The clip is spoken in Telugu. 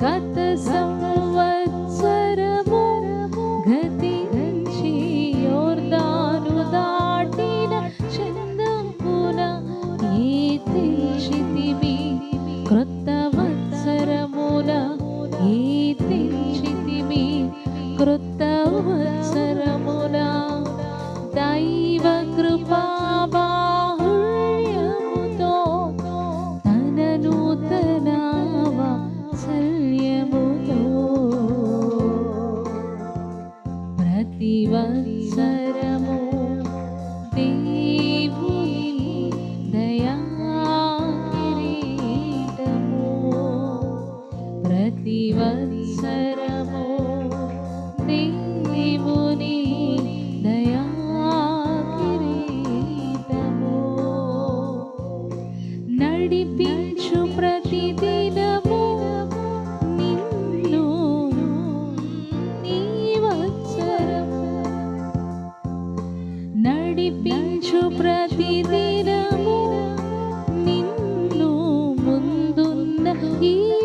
గత సంవత్సరము గతించి యోర్దాను దాటిన చందంపున ఏ తెచ్చితివి క్రొత్త వత్సరమున ఏ తెచ్చితివి క్రొత్త వత్సరమున దైవ ప్రతి దేవుని దయా కిరీటము ప్రతి దేవుని దయా కిరీటము నడిపించు నడిపించు ప్రతిదినము నిన్ను ముందున్న ఈ